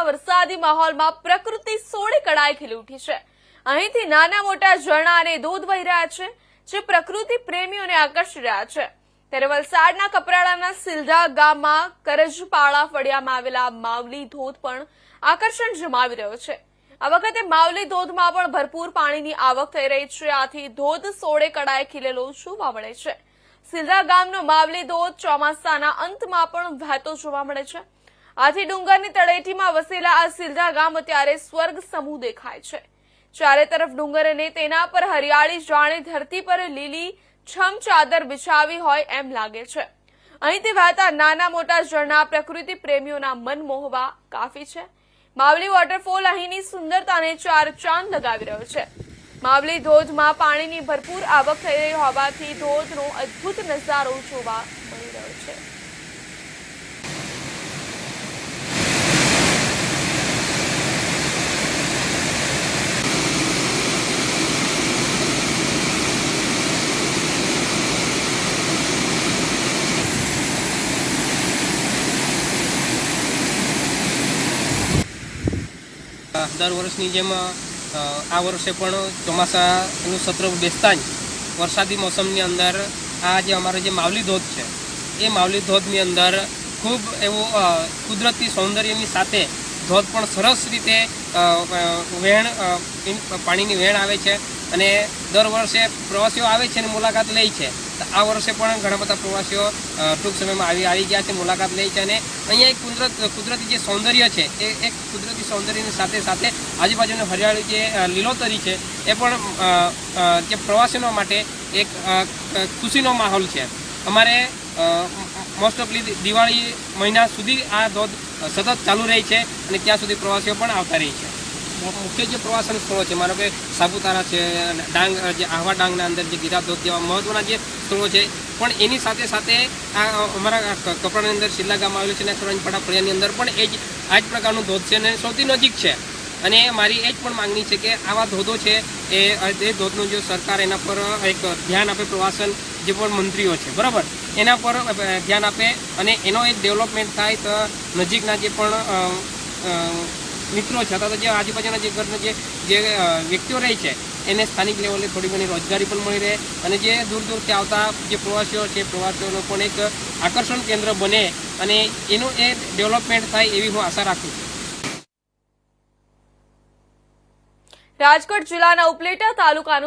તળેટીમાં વરસાદી માહોલમાં પ્રકૃતિ સોળે કળાએ ખીલી ઉઠી છે. અહીંથી નાના મોટા ઝરણા અને ધોધ વહી રહ્યા છે, જે પ્રકૃતિ પ્રેમીઓને આકર્ષી રહ્યા છે. ત્યારે વલસાડના કપરાડાના સિલધા ગામમાં કરજપાળા ફળિયામાં આવેલા માવલી ધોધ પણ આકર્ષણ જમાવી રહ્યો છે. આ વખતે માવલી ધોધમાં પણ ભરપૂર પાણીની આવક થઈ રહી છે. આથી ધોધ સોળે કળાએ ખીલેલો જોવા મળે છે. સિલધા ગામનો માવલી ધોધ ચોમાસાના અંતમાં પણ વહેતો જોવા મળે છે. આથી ડુંગરની તળેટીમાં વસેલા આ સિલધા ગામ અત્યારે સ્વર્ગ સમૂહ દેખાય છે. ચારે તરફ ડુંગર અને તેના પર હરિયાળી જાણે ધરતી પર લીલી છમ ચાદર બિછાવી હોય એમ લાગે છે. અહીંથી વહેતા નાના મોટા ઝરણા પ્રકૃતિ પ્રેમીઓના મન મોહવા કાફી છે. માવલી વોટરફોલ અહીંની સુંદરતાને ચાર ચાંદ લગાવી રહ્યો છે. માવલી ધોધમાં પાણીની ભરપૂર આવક થઈ રહી હોવાથી ધોધનો અદ્ભુત નજારો જોવા મળી રહ્યો છે. દર વર્ષની જેમ આ વર્ષે પણ ચોમાસાનું સત્ર બેસતા જ વરસાદી મોસમની અંદર આ જે અમારો જે માવલી ધોધ છે, એ માવલી ધોધની અંદર ખૂબ એવું કુદરતી સૌંદર્યની સાથે ધોધ પણ સરસ રીતે વહેણ પાણીની વહેણ આવે છે. અને દર વર્ષે પ્રવાસીઓ આવે છે અને મુલાકાત લે છે. આ વર્ષે પણ ઘણા બધા પ્રવાસીઓ ટૂંક સમયમાં આવી આવી ગયા છે, મુલાકાત લે છે અને અહીંયા એક કુદરત, કુદરતી જે સૌંદર્ય છે, એ એક કુદરતી સૌંદર્યની સાથે સાથે આજુબાજુની હરિયાળી જે લીલોતરી છે, એ પણ જે પ્રવાસીઓ માટે એક ખુશીનો માહોલ છે. અમારે મોસ્ટ ઓફલી દિવાળી મહિના સુધી આ ધોધ સતત ચાલુ રહી છે અને ત્યાં સુધી પ્રવાસીઓ પણ આવતા રહી છે. મુખ્ય જે પ્રવાસન સ્થળો છે, માનો કે સાપુતારા છે ડાંગ જે આહવા ડાંગના અંદર જે ગીરા ધોધ જેવા મહત્વના જે સ્થળો છે, પણ એની સાથે સાથે આ અમારા કપડાની અંદર શિલ્લા ગામ આવેલું છે અને કરંજપાડા ફળિયાની અંદર પણ એ જ, આ જ પ્રકારનું ધોધ છે અને સૌથી નજીક છે. અને મારી એ જ પણ માંગણી છે કે આવા ધોધો છે, એ એ ધોધનું જો સરકાર એના પર એક ધ્યાન આપે પ્રવાસન જે પણ મંત્રીઓ છે, બરાબર? એના પર ધ્યાન આપે અને એનો એક ડેવલપમેન્ટ થાય તો નજીકના જે પણ મિત્રો છે. અથવા તો જે આજુબાજુના જે ઘરના જે જે વ્યક્તિઓ રહે છે, એને સ્થાનિક લેવલે થોડી ઘણી રોજગારી પણ મળી રહે અને જે દૂર દૂરથી આવતા જે પ્રવાસીઓ છે, પ્રવાસીઓનો પણ એક આકર્ષણ કેન્દ્ર બને અને એનું એ ડેવલપમેન્ટ થાય એવી હું આશા રાખું છું. રાજકોટ જિલ્લાના ઉપલેટા તાલુકાનું